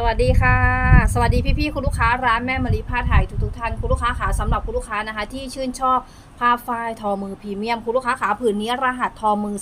สวัสดีค่ะ สวัสดีพี่ๆคุณลูกค้าร้านแม่มะลิผ้าไทยทุกๆท่านคุณลูกค้าขาสำหรับคุณลูกค้านะคะ ที่ชื่นชอบผ้าฝ้ายทอมือพรีเมียมคุณลูกค้าขาผืนนี้รหัสทอมือ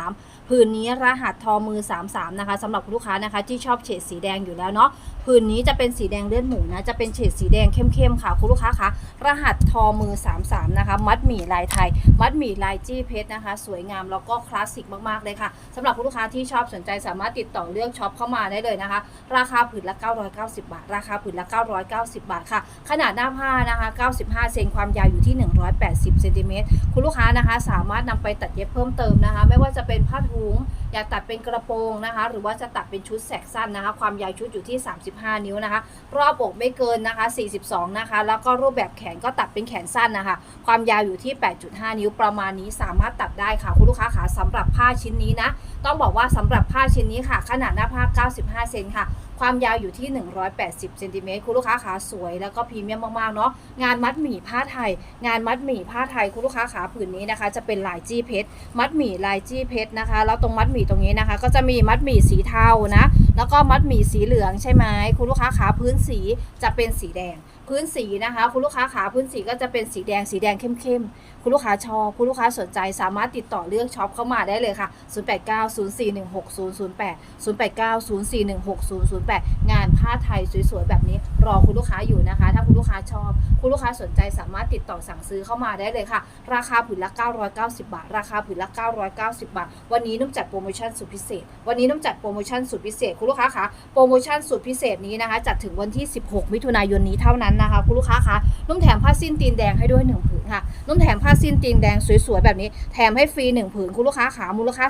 33 ผืนนี้รหัสทอมือ 33 นะคะสำหรับคุณลูกค้านะคะที่ชอบเฉดสีแดงอยู่แล้วเนาะผืนนี้จะเป็นสีแดงเลือดหมูนะจะเป็นเฉดสีแดงเข้มๆค่ะคุณลูกค้าคะรหัสทอมือ 33 นะคะ มัดหมี่ลายไทย มัดหมี่ลายจี้เพชรนะคะ สวยงามแล้วก็คลาสสิกมากๆเลยค่ะสำหรับคุณลูกค้าที่ชอบสนใจสามารถติดต่อเลือกช็อปเข้ามาได้เลยนะคะ ราคาผืนละ 990 บาท ราคาผืนละ 990 บาทค่ะ ขนาดหน้าผ้านะคะ 95 เซนความยาวอยู่ที่ 180 เซนติเมตรคุณลูกค้านะคะ สามารถนำไปตัดเย็บเพิ่มเติมนะคะ ไม่ว่าจะเป็นผ้าถุงอยากตัดเป็นกระโปรงนะคะ หรือว่าจะตัดเป็นชุดแสกสั้นนะคะ ความยาวชุดอยู่ที่ 35 นิ้วนะคะ รอบอกไม่เกินนะคะ 42 นะคะ แล้วก็รูปแบบแขนก็ตัดเป็นแขนสั้นนะคะ ความยาวอยู่ที่ 8.5 นิ้วประมาณนี้ สามารถตัดได้ค่ะ คุณลูกค้าขาสำหรับผ้าชิ้นนี้นะ ต้องบอกว่าสำหรับผ้าชิ้นนี้ค่ะ ขนาดหน้าผ้า 95 เซนค่ะความยาวอยู่ที่ 180เซนติเมตรคุณลูกค้าขาสวยแล้วก็พรีเมียมมากๆเนาะงานมัดหมี่ผ้าไทย งานมัดหมี่ผ้าไทยคุณลูกค้าขาผืนนี้นะคะ จะเป็นลายจี้เพชรมัดหมี่ลายจี้เพชรนะคะแล้วตรงมัดหมี่ตรงนี้นะคะ ก็จะมีมัดหมี่สีเทานะแล้วก็มัดหมี่สีเหลืองใช่ไหมคุณลูกค้าขาพื้นสีจะเป็นสีแดงพื้นสีนะคะ คุณลูกค้าขาพื้นสีก็จะเป็นสีแดงสีแดงเข้มๆ คุณลูกค้าชอบคุณลูกค้าสนใจสามารถติดต่อเลือกช็อปเข้ามาได้เลยค่ะ 0890416008 0890416008 งานผ้าไทยสวยๆ แบบนี้ รอคุณลูกค้าอยู่นะคะ ถ้าคุณลูกค้าชอบ คุณลูกค้าสนใจสามารถติดต่อสั่งซื้อเข้ามาได้เลยค่ะ ราคาผืนละ 990 บาท ราคาผืนละ 990 บาท วันนี้นุ่มจัดโปรโมชั่นสุดพิเศษ วันนี้นุ่มจัดโปรโมชั่นสุดพิเศษ คุณลูกค้าคะโปรโมชั่นสุดพิเศษนี้นะคะจัดถึงวันที่ 16 มิถุนายนนี้เท่านั้นนะคะ คุณลูกค้าคะนุ่มแถมผ้าสิ้นตีนแดงให้ด้วยหนึ่ง ค่ะนุ่มแถมผ้าสิ้นตีนแดงสวยๆแบบนี้ แถมให้ฟรี1ผืนคุณลูกค้าขามูลค่า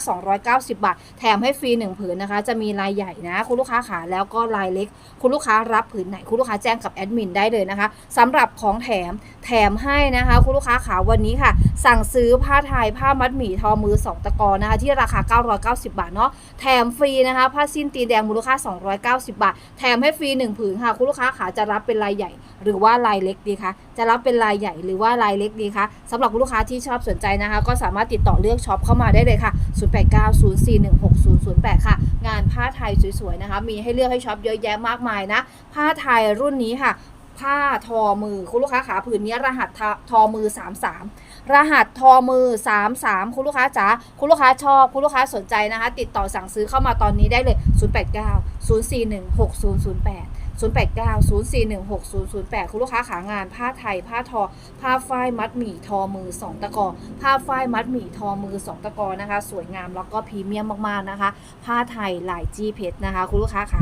290 บาท แถมให้ฟรี1ผืนนะคะ จะมีลายใหญ่นะ คุณลูกค้าขาแล้วก็ลายเล็ก คุณลูกค้ารับผืนไหน คุณลูกค้าแจ้งกับแอดมินได้เลยนะคะสำหรับของแถมแถมให้นะคะ คุณลูกค้าขาวันนี้ค่ะ สั่งซื้อผ้าไทยผ้ามัดหมี่ทอมือ 2 ตะกอนะคะ ที่ราคา 990 บาทเนาะแถมฟรีนะคะผ้าสิ้นตีนแดงมูลค่า 290 บาท แถมให้ฟรี1ผืนค่ะ คุณลูกค้าขาจะรับเป็นลายใหญ่ หรือว่าลายเล็กดีคะจะรับเป็นลายใหญ่หรือว่าลายเล็กดีคะสำหรับคุณลูกค้าที่ชอบสนใจนะคะ ก็สามารถติดต่อเลือกช็อปเข้ามาได้เลยค่ะ 0890416008 ค่ะ งานผ้าไทยสวยๆนะคะ มีให้เลือกให้ช็อปเยอะแยะมากมายนะ ผ้าไทยรุ่นนี้ค่ะผ้าทอมือคุณลูกค้าขาผืนนี้รหัสทอมือ 33 รหัสทอมือ 33 คุณลูกค้าจ๋าคุณลูกค้าชอบ คุณลูกค้าสนใจนะคะ ติดต่อสั่งซื้อเข้ามาตอนนี้ได้เลย 089 041 6008 089 041 6008 คุณลูกค้าขางานผ้าไทย ผ้าทอ ผ้าฝ้ายมัดหมี่ทอมือ 2 ตะกอ ผ้าฝ้ายมัดหมี่ทอมือ 2 ตะกอนะคะ สวยงามแล้วก็พรีเมียมมากๆนะคะ ผ้าไทยลายจี้เพชรนะคะ คุณลูกค้าขา